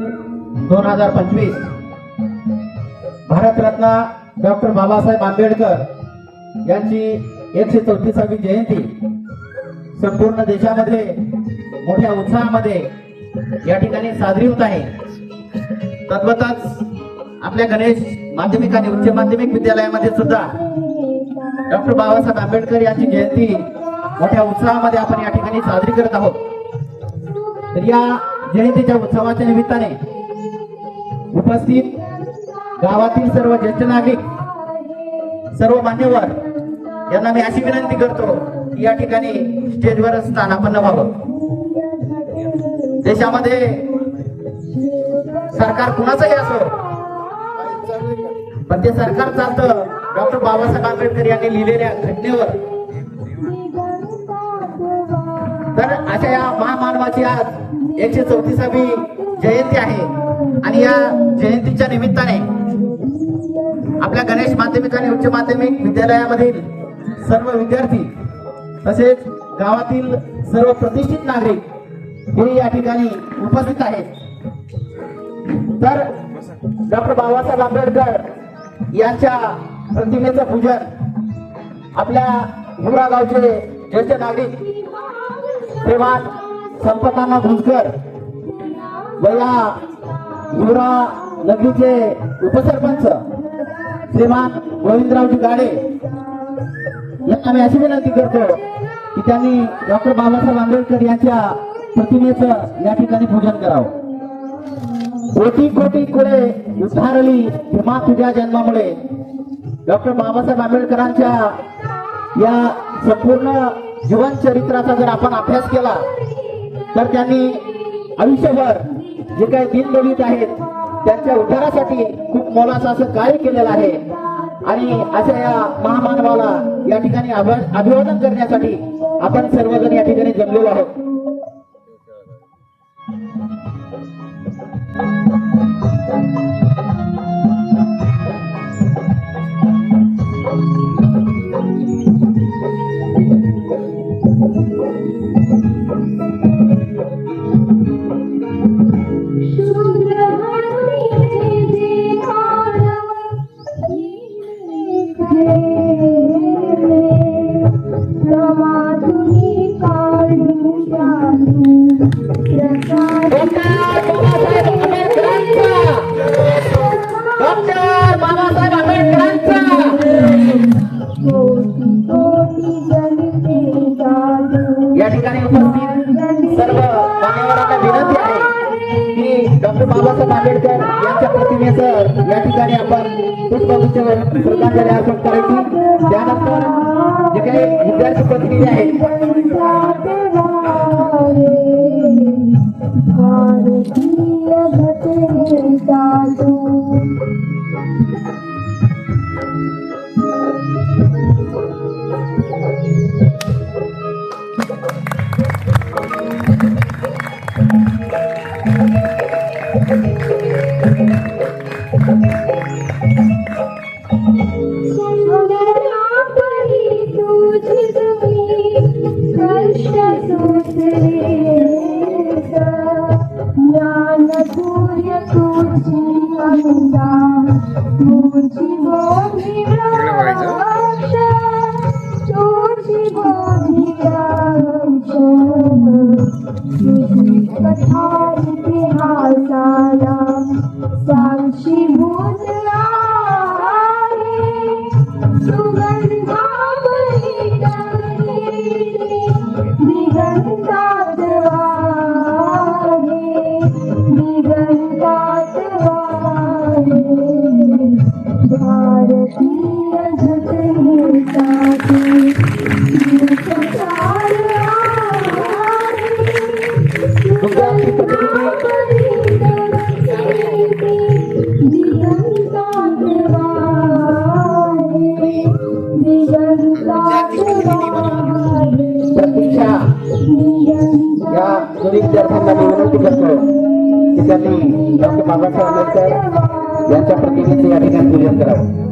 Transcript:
दोन हजार पंचवीस. भारतरत्न डॉक्टर बाबासाहेब आंबेडकर यांची एकशे चौतीसावी जयंती संपूर्ण देशामध्ये मोठ्या उत्साहामध्ये या ठिकाणी साजरी होत आहे. तद्वतच आपल्या गणेश माध्यमिक आणि उच्च माध्यमिक विद्यालयामध्ये सुद्धा डॉक्टर बाबासाहेब आंबेडकर यांची जयंती मोठ्या उत्साहामध्ये आपण या ठिकाणी साजरी करत आहोत. तर या जयंतीच्या उत्सवाच्या निमित्ताने उपस्थित गावातील सर्व ज्येष्ठ नागरिक सर्व मान्यवर यांना मी अशी विनंती करतो की या ठिकाणी स्टेजवर स्थानापन्न व्हावं. देशामध्ये सरकार कुणाचंही असो पण ते सरकार चालतं. डॉक्टर बाबासाहेब आंबेडकर यांनी लिहिलेल्या घटनेवर. तर अशा या महामानवाची आज एकशे चौतीसावी जयंती आहे. आणि या जयंतीच्या निमित्ताने आपल्या गणेश माध्यमिक आणि उच्च माध्यमिक विद्यालयामधील सर्व विद्यार्थी तसेच गावातील सर्व प्रतिष्ठित नागरिक हे या ठिकाणी उपस्थित आहेत. तर डॉक्टर बाबासाहेब आंबेडकर यांच्या प्रतिमेचं पूजन आपल्या हिवरा गावचे ज्येष्ठ नागरिक श्रीमान संपताना भुजकर व या हिवरा नगरीचे उपसरपंच श्रीमान गोविंदरावजी गाडे. यांना मी अशी विनंती करतो की त्यांनी डॉक्टर बाबासाहेब आंबेडकर यांच्या प्रतिमेचं या ठिकाणी पूजन करावं. कोटी कोटी कुळे उद्धारली भीमा तुझ्या जन्मामुळे डॉक्टर बाबासाहेब आंबेडकरांच्या या संपूर्ण जीवन चरित्राचा जर आपण अभ्यास केला तर त्यांनी आयुष्यभर जे काही दिनदलित आहेत त्यांच्या उद्धारासाठी खूप मोलाचं असं कार्य केलेलं आहे. आणि अशा या महामानवाला या ठिकाणी अभिवादन करण्यासाठी आपण सर्वजण या ठिकाणी जमलेलो आहोत. या ठिकाणी उपस्थित सर्व मान्यवरांना विनंती आहे की डॉक्टर बाबासाहेब आंबेडकर यांच्या प्रतिमेचं या ठिकाणी आपण पुष्पगुच्छ श्रद्धांजली अर्पण करायची त्यानंतर जे काही विद्यार्थी प्रतिनिधी आहेत Thank you. भारतीय या दोन्ही विद्यार्थ्यांना मी विनंती करतो की त्यांनी डॉक्टर बाबासाहेब आंबेडकर यांच्या प्रतिमेचे या ठिकाणी पूजन करावं.